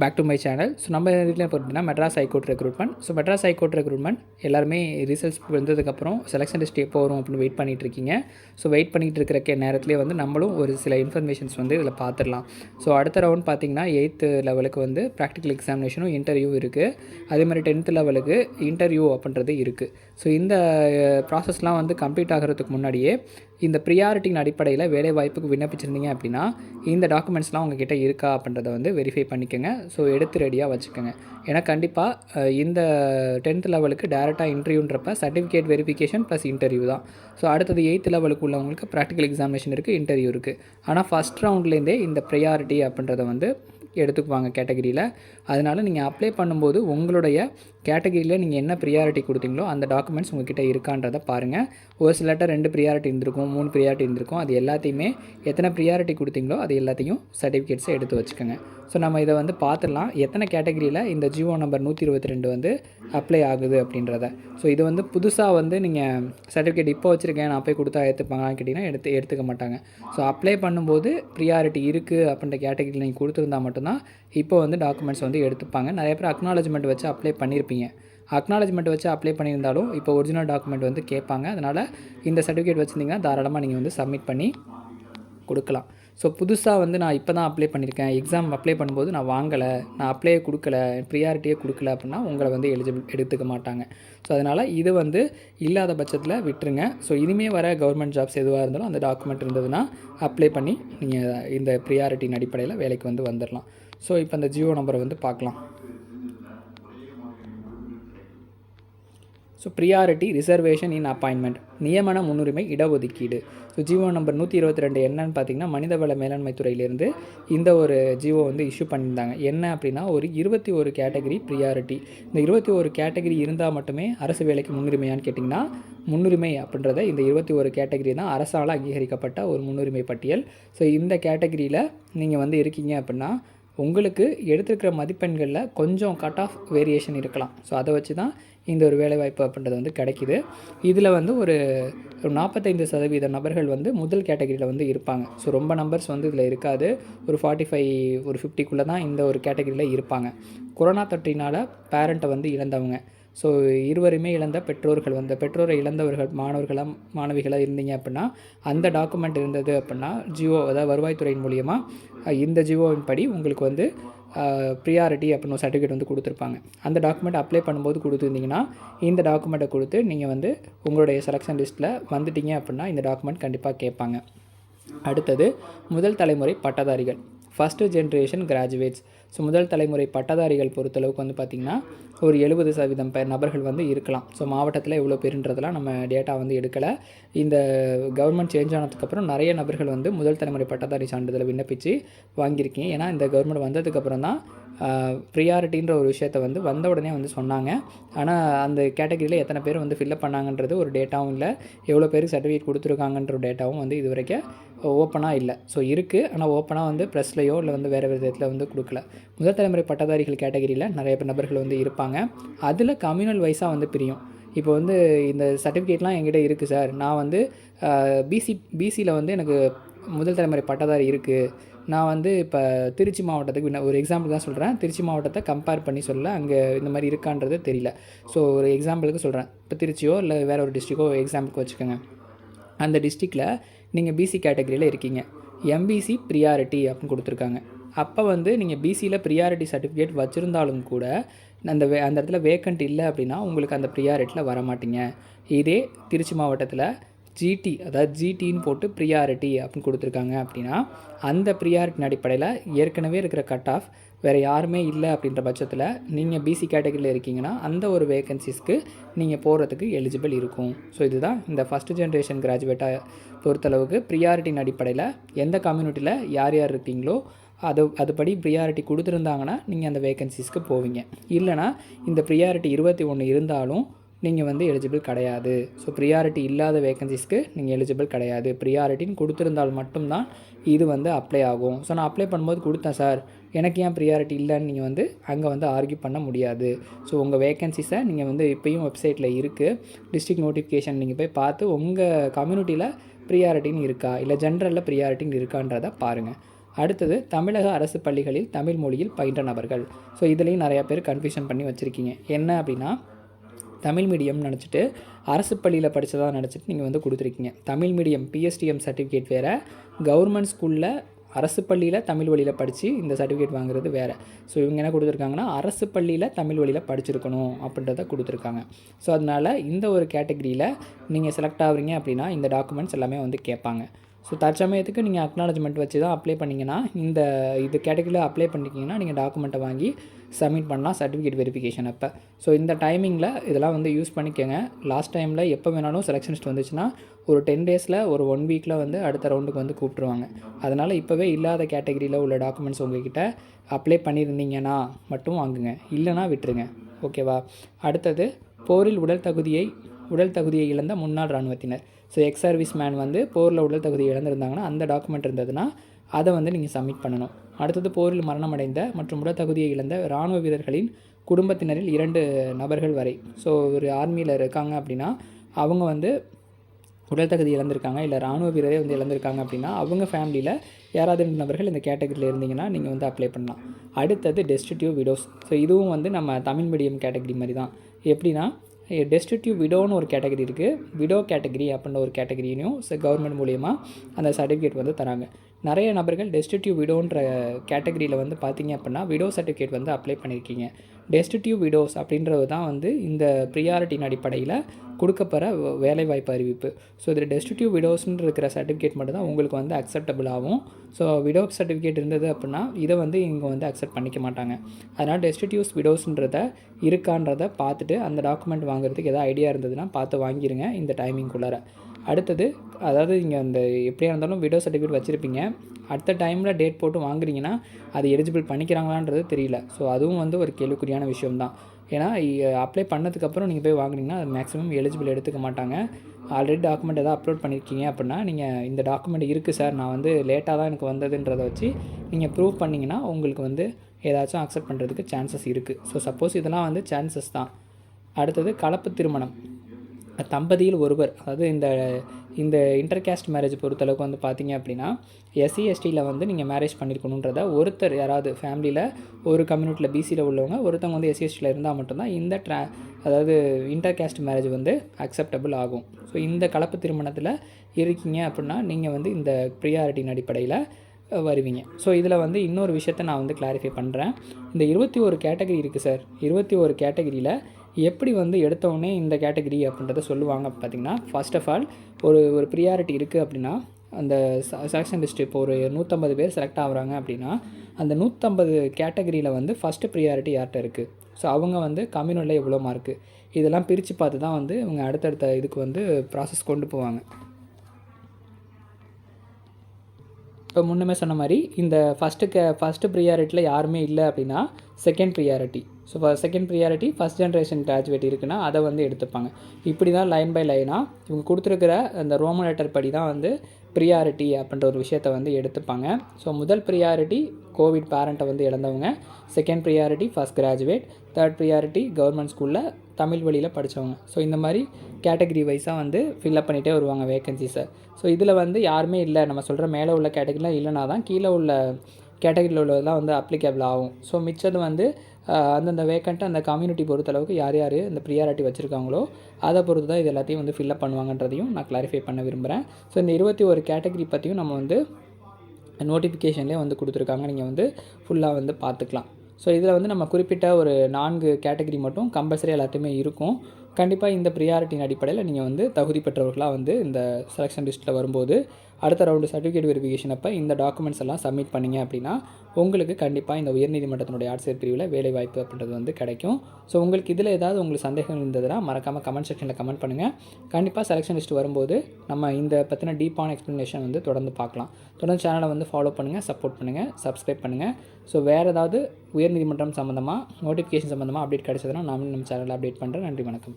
Back to my channel so நம்ம வீட்டில் பார்த்தீங்கன்னா Madras high court recruitment so Madras high court recruitment எல்லாருமே results வந்ததுக்கப்புறம் செலெக்ஷன் லிஸ்ட் எப்போ வரும் அப்படின்னு வெயிட் பண்ணிகிட்டு இருக்கீங்க. ஸோ வெயிட் பண்ணிகிட்டு இருக்கிற நேரத்துலேயே நேரத்திலே வந்து நம்மளும் ஒரு சில இன்ஃபர்மேஷன்ஸ் வந்து இதில் பார்த்துடலாம். ஸோ அடுத்த ரவுண்ட் பார்த்தீங்கன்னா எயித்து லெவலுக்கு வந்து ப்ராக்டிக்கல் எக்ஸாமினேஷனும் இன்டர்வியூ இருக்குது அதே மாதிரி டென்த்து லெவலுக்கு இன்டர்வியூ அப்படின்றது இருக்குது ஸோ இந்த eh, ப்ராசஸ்லாம் வந்து கம்ப்ளீட் ஆகிறதுக்கு முன்னாடியே இந்த ப்ரியாரிட்டியின் அடிப்படையில் வேலைவாய்ப்புக்கு விண்ணப்பிச்சிருந்தீங்க அப்படின்னா இந்த டாக்குமெண்ட்ஸ்லாம் உங்ககிட்ட இருக்கா அப்படின்றத வந்து வெரிஃபை பண்ணிக்கோங்க. ஸோ எடுத்து ரெடியாக வச்சுக்கோங்க. ஏன்னா கண்டிப்பாக இந்த டென்த் லெவலுக்கு டேரெக்டாக இன்டர்வியூன்றப்ப சர்டிஃபிகேட் வெரிஃபிகேஷன் ப்ளஸ் இன்டர்வியூ தான். ஸோ அடுத்தது எயித் லெவலுக்கு உள்ளவங்களுக்கு ப்ராக்டிக்கல் எக்ஸாமினேஷன் இருக்குது இன்டர்வியூ இருக்குது ஆனால் ஃபஸ்ட் ரவுண்ட்லேருந்தே இந்த ப்ரையாரிட்டி அப்படின்றத வந்து எடுத்துக்குவாங்க கேட்டகரியில் அதனால் நீங்கள் அப்ளை பண்ணும்போது உங்களுடைய கேட்டகரியில் நீங்கள் என்ன ப்ரியாரிட்டி கொடுத்தீங்களோ அந்த டாக்குமெண்ட்ஸ் உங்ககிட்ட இருக்கான்றதை பாருங்கள் ஒரு சிலட்ட ரெண்டு ப்ரியாரிட்டி இருந்திருக்கும் மூணு ப்ரியாரிட்டி இருந்திருக்கும். அது எல்லாத்தையுமே எத்தனை ப்ரியாரிட்டி கொடுத்தீங்களோ அது எல்லாத்தையும் சர்டிஃபிகேட்ஸை எடுத்து வச்சுக்கோங்க. ஸோ நம்ம இதை வந்து பார்த்துடலாம். எத்தனை கேட்டகரியில் இந்த ஜியோ நம்பர் நூற்றி இருபத்தி ரெண்டு வந்து அப்ளை ஆகுது அப்படின்றத. ஸோ இது வந்து புதுசாக வந்து நீங்கள் சர்டிஃபிகேட் இப்போ வச்சுருக்கேன் நான் போய் கொடுத்தா ஏற்றுப்பாங்களான்னு கேட்டிங்கன்னா எடுத்து எடுத்துக்க மாட்டாங்க. ஸோ அப்ளை பண்ணும்போது ப்ரியாரிட்டி இருக்குது அப்படின்ற கேட்டகரியில் நீங்கள் கொடுத்துருந்தா மட்டும்தான் இப்போ வந்து டாக்குமெண்ட்ஸ் வந்து எடுத்துப்பாங்க. நிறைய பேர் அக்னாலஜ்மெண்ட் வச்சு அப்ளை பண்ணியிருப்பீங்க அக்னாலஜ்மெண்ட் வச்சு அப்ளை பண்ணியிருந்தாலும் இப்போ ஒரிஜினல் டாக்குமெண்ட் வந்து கேட்பாங்க. அதனால் இந்த சர்டிஃபிகேட் வச்சுருந்தீங்கன்னா தாராளமாக நீங்கள் வந்து சப்மிட் பண்ணி கொடுக்கலாம். ஸோ புதுசாக வந்து நான் இப்போ தான் அப்ளை பண்ணியிருக்கேன். எக்ஸாம் அப்ளை பண்ணும்போது நான் வாங்கலை. நான் அப்ளையே கொடுக்கல. ப்ரியாரிட்டியே கொடுக்கல அப்படின்னா உங்களை வந்து எலிஜிபிள் எடுத்துக்க மாட்டாங்க. ஸோ அதனால் இது வந்து இல்லாத பட்சத்தில் விட்டுருங்க. ஸோ இனிமே வர கவர்மெண்ட் ஜாப்ஸ் எதுவாக இருந்தாலும் அந்த டாக்குமெண்ட் இருந்ததுன்னா அப்ளை பண்ணி நீங்கள் இந்த ப்ரியாரிட்டியின் அடிப்படையில் வேலைக்கு வந்து வந்துடலாம் ஸோ இப்போ அந்த ஜியோ நம்பரை வந்து பார்க்கலாம். So priority reservation in appointment நியமன முன்னுரிமை இடஒதுக்கீடு. ஸோ ஜிஓ நம்பர் நூற்றி இருபத்தி ரெண்டு என்னன்னு பார்த்தீங்கன்னா மனிதவள மேலாண்மை துறையிலேருந்து இந்த ஒரு ஜிஓ வந்து இஷ்யூ பண்ணியிருந்தாங்க. என்ன அப்படின்னா ஒரு இருபத்தி ஒரு கேட்டகரி ப்ரியாரிட்டி இந்த இருபத்தி ஒரு கேட்டகரி இருந்தால் மட்டுமே அரசு வேலைக்கு முன்னுரிமையான்னு கேட்டிங்கன்னா முன்னுரிமை அப்படின்றத இந்த இருபத்தி ஒரு கேட்டகரி தான் அரசால் அங்கீகரிக்கப்பட்ட ஒரு முன்னுரிமை பட்டியல். ஸோ இந்த கேட்டகரியில் நீங்கள் வந்து இருக்கீங்க அப்படின்னா உங்களுக்கு எடுத்துருக்கிற மதிப்பெண்களில் கொஞ்சம் கட் ஆஃப் வேரியேஷன் இருக்கலாம். ஸோ அதை வச்சு தான் இந்த ஒரு வேலைவாய்ப்பு அப்படின்றது வந்து கிடைக்கிது. இதில் வந்து ஒரு ஒரு நாற்பத்தைந்து சதவீத நபர்கள் வந்து முதல் கேட்டகரியில் வந்து இருப்பாங்க. ஸோ ரொம்ப நம்பர்ஸ் வந்து இதில் இருக்காது. ஒரு ஃபார்ட்டி ஃபைவ் ஒரு ஃபிஃப்டிக்குள்ளே தான் இந்த ஒரு கேட்டகரியில் இருப்பாங்க. கொரோனா தொற்றினால் பேரண்ட்டை வந்து இழந்தவங்க. ஸோ இருவருமே இழந்த பெற்றோர்கள் வந்து பெற்றோரை இழந்தவர்கள் மாணவர்களாக மாணவிகளாக இருந்தீங்க அப்படின்னா அந்த டாக்குமெண்ட் இருந்தது அப்படின்னா ஜியோ அதாவது வருவாய்த்துறையின் மூலியமாக இந்த ஜியோவின் படி உங்களுக்கு வந்து ப்ரியாரிட்டி அப்படின்னு ஒரு சர்டிஃபிகேட் வந்து கொடுத்துருப்பாங்க. அந்த டாக்குமெண்ட் அப்ளை பண்ணும்போது கொடுத்துருந்தீங்கன்னா இந்த டாக்குமெண்ட்டை கொடுத்து நீங்கள் வந்து உங்களுடைய செலெக்ஷன் லிஸ்ட்டில் வந்துட்டீங்க அப்படின்னா இந்த டாக்குமெண்ட் கண்டிப்பாக கேட்பாங்க. அடுத்தது முதல் தலைமுறை பட்டதாரிகள். ஃபஸ்ட்டு ஜென்ரேஷன் கிராஜுவேட்ஸ் ஸோ முதல் தலைமுறை பட்டதாரிகள் பொறுத்தளவுக்கு வந்து பார்த்திங்கன்னா ஒரு எழுபது சதவீதம் பேர் நபர்கள் வந்து இருக்கலாம். ஸோ மாவட்டத்தில் எவ்வளோ பேருன்றதெல்லாம் நம்ம டேட்டா வந்து எடுக்கலை. இந்த கவர்மெண்ட் சேஞ்ச் ஆனதுக்கப்புறம் நிறைய நபர்கள் வந்து முதல் தலைமுறை பட்டதாரி சான்றிதழை விண்ணப்பித்து வாங்கியிருக்கீங்க. ஏன்னா இந்த கவர்மெண்ட் வந்ததுக்கப்புறம் தான் ப்ரியாரிட்டின்ற ஒரு விஷயத்த வந்து வந்த உடனே வந்து சொன்னாங்க. ஆனால் அந்த கேட்டகரியில் எத்தனை பேர் வந்து ஃபில்லப் பண்ணாங்கன்றது ஒரு டேட்டாவும் இல்லை. எவ்வளோ பேருக்கு சர்டிஃபிகேட் கொடுத்துருக்காங்கன்ற டேட்டாவும் வந்து இது வரைக்கும் ஓப்பனாக இல்லை. ஸோ இருக்குது ஆனால் ஓப்பனாக வந்து ப்ரெஸ்லையோ இல்லை வந்து வேறு விதத்தில் வந்து கொடுக்கல. முதல் தலைமுறை பட்டதாரிகள் கேட்டகரியில் நிறைய பேர் நபர்கள் வந்து இருப்பாங்க. அதில் கம்யூனல் வைஸாக வந்து பிரியும். இப்போ வந்து இந்த சர்டிஃபிகேட்லாம் என்கிட்ட இருக்குது சார் நான் வந்து பிசி பிசியில் வந்து எனக்கு முதல் தலைமுறை பட்டதாரி இருக்குது நான் வந்து இப்போ திருச்சி மாவட்டத்துக்கு ஒரு எக்ஸாம்பிள் தான் சொல்கிறேன் திருச்சி மாவட்டத்தை கம்பேர் பண்ணி சொல்ல அங்கே இந்த மாதிரி இருக்கான்றது தெரியல. ஸோ ஒரு எக்ஸாம்பிளுக்கு சொல்கிறேன் இப்போ திருச்சியோ இல்லை வேறு ஒரு டிஸ்ட்ரிக்கோ எக்ஸாம்பிளுக்கு வச்சுக்கோங்க. அந்த டிஸ்ட்ரிக்டில் நீங்கள் பிசி கேட்டகரியில் இருக்கீங்க. எம்பிசி ப்ரியாரிட்டி அப்படின்னு கொடுத்துருக்காங்க. அப்போ வந்து நீங்கள் பிசியில் ப்ரியாரிட்டி சர்டிஃபிகேட் வச்சுருந்தாலும் கூட அந்த வே அந்த இடத்துல வேக்கண்ட் இல்லை அப்படின்னா உங்களுக்கு அந்த ப்ரியாரிட்டியில் வரமாட்டிங்க. இதே திருச்சி மாவட்டத்தில் ஜிடி அதாவது ஜிடின்னு போட்டு ப்ரியாரிட்டி அப்படின்னு கொடுத்துருக்காங்க அப்படின்னா அந்த ப்ரியாரிட்டின் அடிப்படையில் ஏற்கனவே இருக்கிற கட் ஆஃப் வேறு யாருமே இல்லை அப்படின்ற பட்சத்தில் நீங்கள் பிசி கேட்டகரியில் இருக்கீங்கன்னா அந்த ஒரு வேகன்சிஸ்க்கு நீங்கள் போகிறதுக்கு எலிஜிபிள் இருக்கும். ஸோ இதுதான் இந்த ஃபஸ்ட்டு ஜென்ரேஷன் கிராஜுவேட்டாக பொறுத்தளவுக்கு ப்ரியாரிட்டின் அடிப்படையில் எந்த கம்யூனிட்டியில் யார் யார் இருக்கீங்களோ அது அதுபடி ப்ரியாரிட்டி கொடுத்துருந்தாங்கன்னா நீங்கள் அந்த வேகன்சிஸ்க்கு போவீங்க. இல்லைனா இந்த ப்ரியாரிட்டி இருபத்தி ஒன்று இருந்தாலும் நீங்கள் வந்து எலிஜிபிள் கிடையாது. ஸோ ப்ரியாரிட்டி இல்லாத வேகன்சிஸ்க்கு நீங்கள் எலிஜிபிள் கிடையாது. ப்ரியாரிட்டின்னு கொடுத்துருந்தால் மட்டும்தான் இது வந்து அப்ளை ஆகும். ஸோ நான் அப்ளை பண்ணும்போது கொடுத்தேன் சார் எனக்கு ஏன் ப்ரியாரிட்டி இல்லைன்னு நீங்கள் வந்து அங்கே வந்து ஆர்கியூ பண்ண முடியாது. ஸோ உங்கள் வேகன்சிஸை நீங்கள் வந்து இப்போயும் வெப்சைட்டில் இருக்குது டிஸ்ட்ரிக்ட் நோட்டிஃபிகேஷன் நீங்கள் போய் பார்த்து உங்கள் கம்யூனிட்டியில் ப்ரியாரிட்டின்னு இருக்கா? இல்லை ஜென்ரலில் ப்ரியாரிட்டின்னு இருக்கான்றதை பாருங்கள் அடுத்தது தமிழக அரசு பள்ளிகளில் தமிழ் மொழியில் பயின்ற நபர்கள். ஸோ இதுலேயும் நிறையா பேர் கன்ஃபியூஷன் பண்ணி வச்சுருக்கீங்க. என்ன அப்படின்னா தமிழ் மீடியம்னு நினச்சிட்டு அரசு பள்ளியில் படித்ததாக நினச்சிட்டு நீங்கள் வந்து கொடுத்துருக்கீங்க. தமிழ் மீடியம் பிஎஸ்டிஎம் சர்டிஃபிகேட் வேறு. கவர்மெண்ட் ஸ்கூலில் அரசு பள்ளியில் தமிழ் வழியில் படித்து இந்த சர்டிஃபிகேட் வாங்குறது வேறு. ஸோ இவங்க என்ன கொடுத்துருக்காங்கன்னா அரசு பள்ளியில் தமிழ் வழியில் படிச்சிருக்கணும் அப்படின்றத கொடுத்துருக்காங்க. ஸோ அதனால் இந்த ஒரு கேட்டகரியில் நீங்கள் செலக்ட் ஆகுறீங்க அப்படின்னா இந்த டாக்குமெண்ட்ஸ் எல்லாமே வந்து கேட்பாங்க. ஸோ தற்சமயத்துக்கு நீங்கள் அக்னாலஜ்மெண்ட் வச்சு தான் அப்ளை பண்ணிங்கன்னா இந்த இது கேட்டகரியில் அப்ளை பண்ணிக்கிங்கன்னா நீங்கள் டாக்குமெண்ட்டை வாங்கி சப்மிட் பண்ணலாம் சர்டிஃபிகேட் வெரிஃபிகேஷன் அப்போ. ஸோ இந்த டைமிங்கில் இதெல்லாம் வந்து யூஸ் பண்ணிக்கோங்க. லாஸ்ட் டைமில் எப்போ வேணாலும் செலெக்ஷனிஸ்ட் வந்துச்சுன்னா ஒரு டென் டேஸில் ஒரு ஒன் வீக்கில் வந்து அடுத்த ரவுண்டுக்கு வந்து கூப்பிட்ருவாங்க அதனால் இப்போவே இல்லாத கேட்டகரியில் உள்ள டாக்குமெண்ட்ஸ் உங்ககிட்ட அப்ளை பண்ணியிருந்தீங்கன்னா மட்டும் வாங்குங்க. இல்லைனா விட்டுருங்க. ஓகேவா அடுத்தது போரில் உடல் தகுதியை உடல் தகுதியை இழந்த முன்னாள் இராணுவத்தினர். ஸோ எக்ஸ் சர்வீஸ் மேன் வந்து போரில் உடல் தகுதி இழந்திருந்தாங்கன்னா அந்த டாக்குமெண்ட் இருந்ததுன்னா அதை வந்து நீங்கள் சப்மிட் பண்ணணும். அடுத்தது போரில் மரணமடைந்த மற்றும் உடல் தகுதியை இழந்த இராணுவ வீரர்களின் குடும்பத்தினரில் இரண்டு நபர்கள் வரை. ஸோ ஒரு ஆர்மியில் இருக்காங்க அப்படின்னா அவங்க வந்து உடல் தகுதி இழந்திருக்காங்க இல்லை ராணுவ வீரரே வந்து இழந்திருக்காங்க அப்படின்னா அவங்க ஃபேமிலியில் யாராவது ரெண்டு நபர்கள் இந்த கேட்டகரியில் இருந்தீங்கன்னா நீங்கள் வந்து அப்ளை பண்ணலாம். அடுத்தது டெஸ்டிடியூ விடோஸ் ஸோ இதுவும் வந்து நம்ம தமிழ் மீடியம் கேட்டகரி மாதிரி தான். எப்படின்னா டெஸ்டிடியூ விடோன்னு ஒரு கேட்டகரி இருக்குது விடோ கேட்டகரி அப்படின்ற ஒரு கேட்டகரியிலையும் கவர்மெண்ட் மூலியமாக அந்த சர்டிஃபிகேட் வந்து தராங்க. நிறைய நபர்கள் டெஸ்டிடியூ விடோன்ற கேட்டகரியில் வந்து பார்த்தீங்க அப்படின்னா விடோ சர்டிஃபிகேட் வந்து அப்ளை பண்ணியிருக்கீங்க டெஸ்டிடியூ விடோஸ் அப்படின்றது தான் வந்து இந்த ப்ரியாரிட்டியின் அடிப்படையில் கொடுக்கப்படுற வேலைவாய்ப்பு அறிவிப்பு. ஸோ இதில் டெஸ்டிடியூ விடோஸ்ன்னு இருக்கிற சர்டிஃபிகேட் மட்டும் தான் உங்களுக்கு வந்து அக்செப்டபிள் ஆகும் ஸோ விடோ சர்டிஃபிகேட் இருந்தது அப்படின்னா இதை வந்து இங்கே வந்து அக்செப்ட் பண்ணிக்க மாட்டாங்க. அதனால் டெஸ்டிடியூஸ் விடோஸ்ன்றத இருக்கான்றதை பார்த்துட்டு அந்த டாக்குமெண்ட் வாங்குறதுக்கு எதாவது ஐடியா இருந்ததுன்னா பார்த்து வாங்கிடுங்க இந்த டைமிங்குள்ளார அடுத்தது அதாவது இங்கே அந்த எப்படியா இருந்தாலும் விடோ சர்டிஃபிகேட் வச்சுருப்பீங்க. அடுத்த டைமில் டேட் போட்டு வாங்குறீங்கன்னா அது எலிஜிபிள் பண்ணிக்கிறாங்களான்றது தெரியல. ஸோ அதுவும் வந்து ஒரு கேள்விக்குறியான விஷயம் தான் ஏன்னா அப்ளை பண்ணதுக்கப்புறம் நீங்கள் போய் வாங்குனீங்கன்னா அது மேக்ஸிமம் எலிஜிபிள் எடுத்துக்க மாட்டாங்க. ஆல்ரெடி டாக்குமெண்ட் எதாவது அப்லோட் பண்ணியிருக்கீங்க அப்படின்னா நீங்கள் இந்த டாக்குமெண்ட் இருக்குது சார் நான் வந்து லேட்டாக தான் எனக்கு வந்ததுன்றதை வச்சு நீங்கள் ப்ரூவ் பண்ணிங்கன்னா உங்களுக்கு வந்து ஏதாச்சும் அக்செப்ட் பண்ணுறதுக்கு சான்சஸ் இருக்குது ஸோ சப்போஸ் இதெல்லாம் வந்து சான்சஸ் தான். அடுத்தது கலப்பு திருமணம். தம்பதியில் ஒருவர் அதாவது இந்த இந்த இன்டர்காஸ்ட் மேரேஜ் பொறுத்தளவுக்கு வந்து பார்த்தீங்க அப்படின்னா எஸ்சி எஸ்டியில் வந்து நீங்கள் மேரேஜ் பண்ணியிருக்கணுன்றத ஒருத்தர் யாராவது ஃபேமிலியில் ஒரு கம்யூனிட்டியில் பிசியில் உள்ளவங்க ஒருத்தவங்க வந்து எஸ்சி எஸ்டியில் இருந்தால் மட்டும்தான் இந்த ட்ரா அதாவது இன்டர்காஸ்ட் மேரேஜ் வந்து அக்செப்டபுள் ஆகும். ஸோ இந்த கலப்பு திருமணத்தில் இருக்கீங்க அப்படின்னா நீங்கள் வந்து இந்த ப்ரியாரிட்டியின் அடிப்படையில் வருவீங்க. ஸோ இதில் வந்து இன்னொரு விஷயத்த நான் வந்து கிளாரிஃபை பண்ணுறேன் இந்த இருபத்தி ஒரு கேட்டகரி இருக்குது சார். இருபத்தி ஒரு கேட்டகரியில் எப்படி வந்து எடுத்தவுடனே இந்த கேட்டகரி அப்படின்றத சொல்லுவாங்க பார்த்திங்கன்னா ஃபர்ஸ்ட் ஆஃப் ஆல் ஒரு ஒரு ப்ரியாரிட்டி இருக்குது அப்படின்னா அந்த செலெக்ஷன் லிஸ்ட் இப்போ ஒரு நூற்றம்பது பேர் செலக்ட் ஆகுறாங்க அப்படின்னா அந்த நூற்றம்பது கேட்டகரியில் வந்து ஃபஸ்ட்டு ப்ரியாரிட்டி யார்கிட்ட இருக்குது ஸோ அவங்க வந்து கம்யூனில் எவ்வளோ மார்க்கு இதெல்லாம் பிரித்து பார்த்து தான் வந்து இவங்க அடுத்தடுத்த இதுக்கு வந்து ப்ராசஸ் கொண்டு போவாங்க. இப்போ முன்னமே சொன்ன மாதிரி இந்த ஃபஸ்ட்டு கே ஃபஸ்ட்டு ப்ரியாரிட்டியில் யாருமே இல்லை அப்படின்னா second priority so second priority first generation graduate இருக்குன்னா அதை வந்து எடுத்துப்பாங்க. இப்படி தான் லைன் பை லைனாக இவங்க கொடுத்துருக்கிற அந்த ரோமன் லெட்டர் படி தான் வந்து ப்ரியாரிட்டி அப்படின்ற ஒரு விஷயத்த வந்து எடுத்துப்பாங்க. ஸோ முதல் ப்ரியாரிட்டி கோவிட் பேரண்ட்டை வந்து இழந்தவங்க. Second priority first graduate third priority government ஸ்கூலில் தமிழ் வழியில் படித்தவங்க ஸோ இந்த மாதிரி கேட்டகரி வைஸாக வந்து ஃபில்அப் பண்ணிகிட்டே வருவாங்க வேகன்சிஸை ஸோ இதில் வந்து யாருமே இல்லை. நம்ம சொல்கிற மேலே உள்ள கேட்டகரிலாம் இல்லைனா தான் கீழே உள்ள கேட்டகரியில் உள்ளதெல்லாம் வந்து அப்ளிகேபிள் ஆகும். ஸோ மிச்சது வந்து அந்தந்த வேக்கண்ட்டை அந்த கம்யூனிட்டி பொறுத்தளவுக்கு யார் யார் இந்த ப்ரியாரிட்டி வச்சுருக்காங்களோ அதை பொறுத்து தான் இது எல்லாத்தையும் வந்து ஃபில்லப் பண்ணுவாங்கன்றதையும் நான் கிளாரிஃபை பண்ண விரும்புகிறேன் ஸோ இந்த இருபத்தி ஒரு கேட்டகரி பற்றியும் நம்ம வந்து நோட்டிஃபிகேஷன்லேயே வந்து கொடுத்துருக்காங்க. நீங்கள் வந்து ஃபுல்லாக வந்து பார்த்துக்கலாம். ஸோ இதில் வந்து நம்ம குறிப்பிட்ட ஒரு நான்கு கேட்டகரி மட்டும் கம்பல்சரி எல்லாத்தையுமே இருக்கும். கண்டிப்பாக இந்த ப்ரியாரிட்டியின் அடிப்படையில் நீங்கள் வந்து தகுதி பெற்றவர்களாக வந்து இந்த செலெக்ஷன் லிஸ்ட்டில் வரும்போது அடுத்த ரவுண்டு சர்டிஃபிகேட் வெரிஃபிகேஷன் அப்போ இந்த டாக்குமெண்ட்ஸ் எல்லாம் சப்மிட் பண்ணிங்க அப்படின்னா உங்களுக்கு கண்டிப்பாக இந்த உயர்நீதிமன்றத்தினுடைய ஆட்சியர் பிரிவில் வேலை வாய்ப்பு அப்படின்றது வந்து கிடைக்கும். ஸோ உங்களுக்கு இதில் ஏதாவது உங்களுக்கு சந்தேகம் இருந்ததுன்னா மறக்காமல் கமெண்ட் செக்ஷனில் கமெண்ட் பண்ணுங்கள் கண்டிப்பாக செலெக்ஷன் லிஸ்ட் வரும்போது நம்ம இந்த பற்றின டீப்பான எக்ஸ்ப்ளனேஷன் வந்து தொடர்ந்து பார்க்கலாம். தொடர்ந்து சேனலை வந்து ஃபாலோ பண்ணுங்கள் சப்போர்ட் பண்ணுங்கள் சப்ஸ்கிரைப் பண்ணுங்கள் ஸோ வேறு ஏதாவது உயர்நீதிமன்றம் சம்மந்தமாக நோட்டிஃபிகேஷன் சம்மந்தமாக அப்டேட் கிடைச்சதுன்னா நான் நம்ம சேனலில் அப்டேட் பண்ணுறேன் நன்றி வணக்கம்.